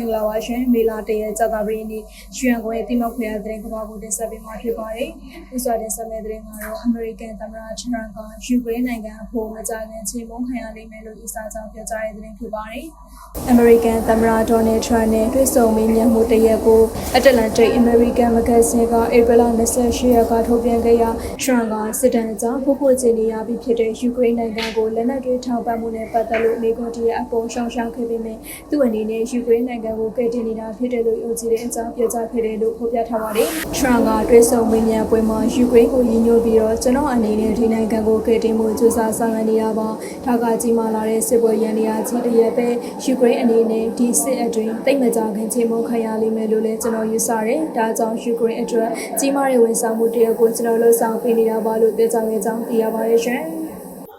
မင်္ဂလာပါရှင်မေလာတရဲ့ကြာသပတေးနေ့ရွှေရန်ကုန်ရဲ့တိမောက်ခွေရတဲ့ကမ္ဘာကိုတင်ဆက်ပေးမှာဖြစ်ပါတယ်။ဥစွာတင်ဆက်မယ့်တဲ့ကတော့ American သမ္မတထရန့်ကယူကရိန်းနိုင်ငံအဖို့မကြာခင်ချိန်မုံခံရလိမ့်မယ်လို့ဤစာကြောင်းပြောကြားတဲ့သတင်းဖြစ်ပါတယ်။ American သမ္မတ Donald Trump နဲ့တွေ့ဆုံမေးမြန်းမှုတရက်ကို Atlantic American Magazine က April 28ရက်ကထုတ်ပြန်ခဲ့ရာ Trump ကစစ်တမ်းကြောင့်ဖို့ဖို့ချနေရပြီးဖြစ်တဲ့ယူကရိန်းနိုင်ငံကိုလက်နက်တွေထောက်ပံ့မှုနဲ့ပတ်သက်လို့မိကွန်တီရဲ့အပေါ်ရှောင်ရှားခဲ့ပေမဲ့သူ့အနေနဲ့ယူကရိန်းနိုင်ငံကိုကယ်တင်နေတာဖြစ်တယ်လို့ယုံကြည်တဲ့အကြောင်းပြောကြားခဲ့တယ်လို့ဖော်ပြထားပါတယ်။ Trump ကတွဲဆုံမေးမြန်းပွဲမှာယူကရိန်းကိုရည်ညွှန်းပြီးတော့ကျွန်တော်အနေနဲ့ဒီနိုင်ငံကိုကယ်တင်မှုစူးစမ်းဆောင်ရွက်နေတာပါ။ဒါကကြီးမားလာတဲ့စစ်ပွဲရန်နေရာကြီးတစ်ရက်ပဲယူကရိန်းအနေနဲ့ဒီစစ်အတွင်းတိတ်မကြခင်ချိန်မခံရလိမ့်မယ်လို့လည်းကျွန်တော်ယူဆတယ်။ဒါကြောင့်ယူကရိန်းအတွက်ကြီးမားတဲ့ဝန်ဆောင်မှုတရက်ကိုကျွန်တော်လှုပ်ဆောင်ပေးနေတာပါလို့ပြောကြားခဲ့ကြောင်းသိရပါတယ်ရှင်။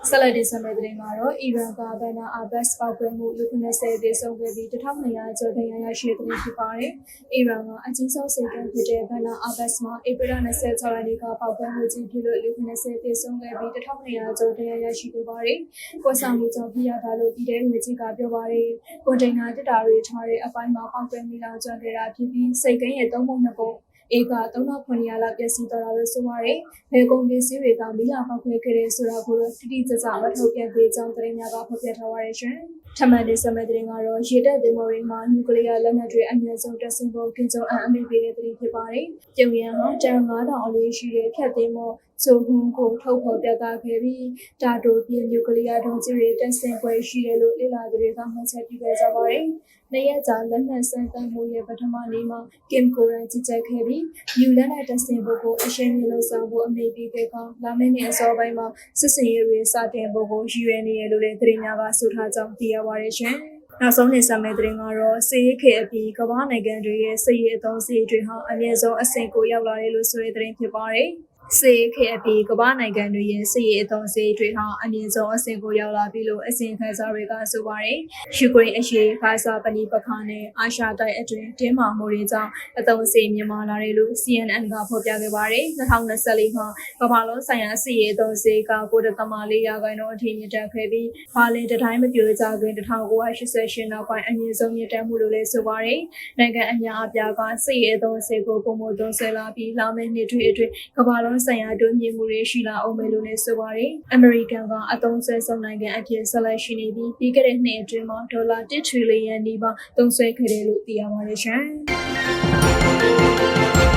ဆက်လက်တင်ဆက်မယ့်သတင်းကတော့အီရန်ကဘန်နာအာဘတ်စ်ပောက်ကွဲမှုလူ90ဒေဆုံးခဲ့ပြီး1200ကျော်ဒဏ်ရာရရှိတဲ့သတင်းဖြစ်ပါတယ်။အီရန်ကအကြီးဆုံးစိတ်ကံဖြစ်တဲ့ဘန်နာအာဘတ်စ်မှာဧပြီလ26ရက်နေ့ကပောက်ကွဲမှုကြီးဖြစ်လို့လူ90ဒေဆုံးခဲ့ပြီး1200ကျော်ဒဏ်ရာရရှိခဲ့ပါတယ်။ကိုဆောင်မှုကြောင့်ပြရတာလို့ပြည်ထောင်စုကြီးကပြောပါတယ်။ကွန်တိန်နာတစ်တာတွေထားတဲ့အပိုင်းမှာပောက်ကွဲမိလောင်ကျွမ်းခဲ့တာဖြစ်ပြီးစိတ်ကင်းရဲ့သုံးပုံနှစ်ပုံ ဧက3900လောက်ပျက်စီးသွားတာလို့ဆိုပါရယ်။ဘယ်ကုန်ပစ္စည်းတွေကမိလာပောက်ခွဲခဲ့တဲ့ဆိုတာကိုတော့တိတိကျကျမထုတ်ပြန်သေးကြောင်းသတင်းများကဖော်ပြထားပါရရှင်။ထမန်ဒီစမဲ့သတင်းကတော့ရေတပ်သင်္ဘောတွေမှာနျူကလ িয়ার လက်နက်တွေအများဆုံးတက်ဆင်းဖို့ကင်ဂျုံအန်အမိပေးတဲ့သတင်းဖြစ်ပါတယ်။ပြုံရန်ဟာတန်9000အလေးရှိတဲ့ဖြတ်သိမ်းမှုဇိုဟွန်ကိုထုတ်ဖော်ပြသခဲ့ပြီးတာတိုပြည်နျူကလ িয়ার ဒုံးကျည်တွေတက်ဆင်းပွဲရှိတယ်လို့လေ့လာသူတွေကမှတ်ချက်ပြုခဲ့ကြပါတယ်။နှစ်ရက်ကြာလက်နက်စမ်းသပ်မှုရဲ့ပထမနေ့မှာကင်ကိုရန်ကြီးကြပ်ခဲ့ပြီးယူလက်နက်တဆင်ဖို့ကိုအရှင်းမျိုးလို့ဆောင်ဖို့အမိပေးခဲ့ကောလာမင်းနဲ့အစောပိုင်းမှာစစ်စင်ရေးတွေစတင်ဖို့ကိုရည်ရွယ်နေရလို့လည်းသတင်းများကဆိုထားကြောင်းသိရ ပါတယ်ရှင်။နောက်ဆုံးနေဆက်မယ့်သတင်းကတော့စေရေးခေအပြီးကမ္ဘာနိုင်ငံတွေရဲ့စစ်ရေးအသုံးစရိတ်တွေဟာအမြင့်ဆုံးအဆင့်ကိုရောက်လာတယ်လို့ဆိုတဲ့သတင်းဖြစ်ပါတယ်။ စေခေအပြီးကမ္ဘာနိုင်ငံတွေရဲ့စစ်ရေးအသုံးစရိတ်တွေဟာအမြင့်ဆုံးအဆင့်ကိုရောက်လာပြီလို့အစီရင်ခံစာတွေကဆိုပါတယ်။ယူကရိန်းအရေးဖာစာပဏိပခါနဲ့အာရှတိုက်အတွင်းတင်းမာမှုတွေကြောင့်အသုံးစရိတ်မြင့်မာလာတယ်လို့ CNN ကဖော်ပြခဲ့ပါတယ်။2024မှာကမ္ဘာလုံးဆိုင်ရာစစ်ရေးအသုံးစရိတ်က9.4ရာခိုင်နှုန်းအထိမြင့်တက်ခဲ့ပြီးဘာလင်တတိုင်းမပြိုကျခင်1988နောက်ပိုင်းအမြင့်ဆုံးမြင့်တက်မှုလို့လည်းဆိုပါတယ်။နိုင်ငံအများအပြားကစစ်ရေးအသုံးစရိတ်ကိုပုံမသုံးဆွဲလာပြီးလာမယ့်နှစ်တွေအတွင်းကမ္ဘာလုံးဆိုင်ရာတွင်းမြင်မှုတွေရှိလာအောင်မယ်လို့လည်းဆိုပါတယ်။ American ကအသုံးဆွဲဆုံးနိုင်ငံအဖြစ်ဆက်လက်ရှိနေပြီးပြီးခဲ့တဲ့နှစ်အတွင်းမှာဒေါ်လာ1ထရီလီယံနီးပါးသုံးစွဲခဲ့တယ်လို့သိရပါတယ်ရှင်။